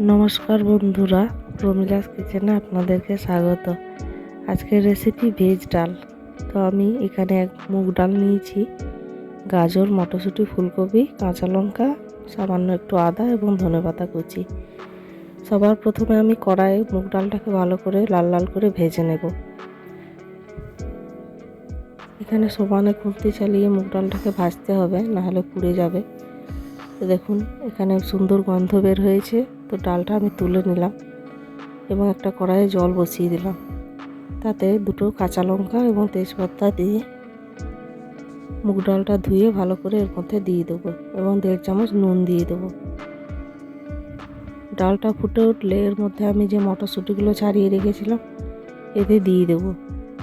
নমস্কার বন্ধুরা, প্রমিলাস কিচেনে আপনাদেরকে স্বাগত। আজকের রেসিপি ভেজ ডাল। তো আমি এখানে এক মুগ ডাল নিয়েছি, গাজর, মটরশুঁটি, ফুলকপি, কাঁচা লঙ্কা, সামান্য একটু আদা এবং ধনেপাতা কুচি। সবার প্রথমে আমি কড়াইয়ে মুগ ডালটাকে ভালো করে লাল লাল করে ভেজে নেব। এখানে সমানে খুন্তি চালিয়ে মুগ ডালটাকে ভাজতে হবে, নাহলে পুড়ে যাবে। দেখুন, এখানে সুন্দর গন্ধ বের হয়েছে। তো ডালটা আমি তুলে নিলাম এবং একটা কড়াইয়ে জল বসিয়ে দিলাম। তাতে দুটো কাঁচা লঙ্কা এবং তেজপাতা দিয়ে মুগ ডালটা ধুয়ে ভালো করে এর মধ্যে দিয়ে দেবো এবং দেড় চামচ নুন দিয়ে দেবো। ডালটা ফুটে উঠলে এর মধ্যে আমি যে মটরশুঁটিগুলো ছাড়িয়ে রেখেছিলাম, এতে দিয়ে দেবো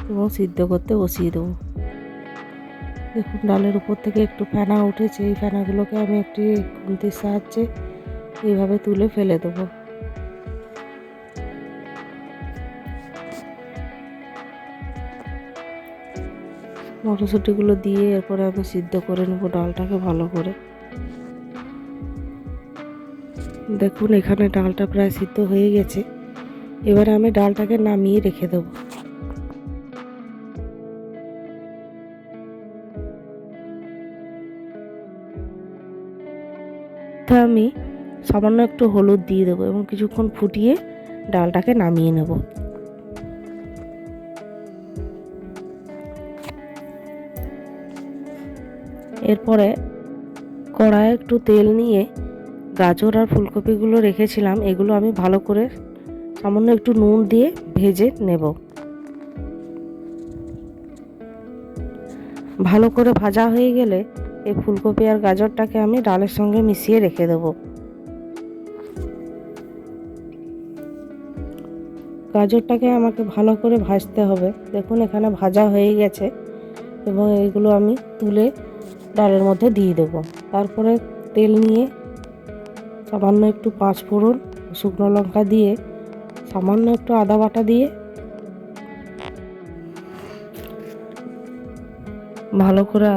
এবং সিদ্ধ করতে বসিয়ে দেবো। দেখুন, ডালের উপর থেকে একটু ফেনা উঠেছে। এই ফেনাগুলোকে আমি একটি খুন্তির সাহায্যে এইভাবে তুলে ফেলে দেবো। মটরশুঁটিগুলো দিয়ে এরপরে আমি সিদ্ধ করে নেব ডালটাকে ভালো করে। দেখুন, এখানে ডালটা প্রায় সিদ্ধ হয়ে গেছে। এবারে আমি ডালটাকে নামিয়ে রেখে দেবো। আমি সামান্য একটু হলুদ দিয়ে দেবো এবং কিছুক্ষণ ফুটিয়ে ডালটাকে নামিয়ে নেব। এরপরে কড়ায় একটু তেল নিয়ে গাজর আর ফুলকপিগুলো রেখেছিলাম, এগুলো আমি ভালো করে সামান্য একটু নুন দিয়ে ভেজে নেব। ভালো করে ভাজা হয়ে গেলে এই ফুলকপি আর গাজরটাকে আমি ডালের সঙ্গে মিশিয়ে রেখে দেবো। গাজরটাকে আমাকে ভালো করে ভাজতে হবে। দেখুন, এখানে ভাজা হয়ে গেছে এবং এইগুলো আমি তুলে ডালের মধ্যে দিয়ে দেবো। তারপরে তেল নিয়ে সামান্য একটু পাঁচ ফোড়ন শুকনো লঙ্কা দিয়ে, সামান্য একটু আদা বাটা দিয়ে ভালো করে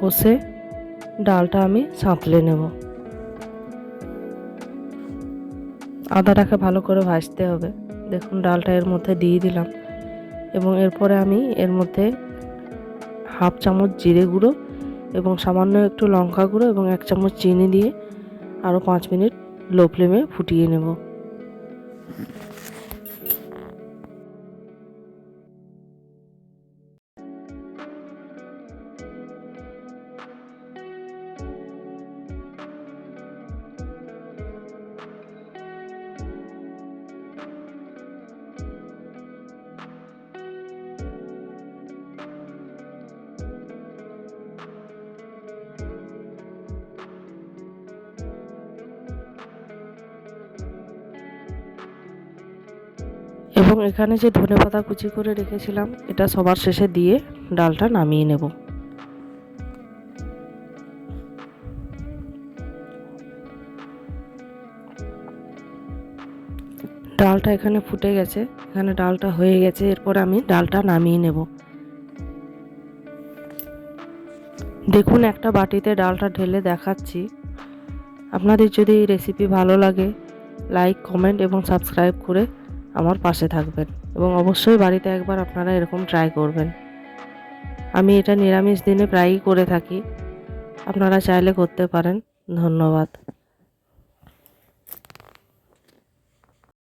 কষে ডালটা আমি সাঁতলে নেব। আদাটাকে ভালো করে ভাজতে হবে। দেখুন, ডালটা এর মধ্যে দিয়ে দিলাম। এবং এরপরে আমি এর মধ্যে হাফ চামচ জিরে গুঁড়ো এবং সামান্য একটু লঙ্কা গুঁড়ো এবং এক চামচ চিনি দিয়ে আরও পাঁচ মিনিট লো ফ্লেমে ফুটিয়ে নেব। এবং এখানে যে ধনে পাতা কুচি করে রেখেছিলাম, এটা সবার শেষে দিয়ে ডালটা নামিয়ে নেব। ডালটা এখানে ফুটে গেছে, এখানে ডালটা হয়ে গেছে, এরপর আমি ডালটা নামিয়ে নেব। দেখুন, একটা বাটিতে ডালটা ঢেলে দেখাচ্ছি। আপনাদের যদি এই রেসিপি ভালো লাগে লাইক কমেন্ট এবং সাবস্ক্রাইব করে আমার পাশে থাকবেন এবং অবশ্যই বাড়িতে একবার আপনারা এরকম ট্রাই করবেন। আমি এটা নিরামিষ দিনে প্রায়ই করে থাকি। আপনারা চাইলে করতে পারেন। ধন্যবাদ।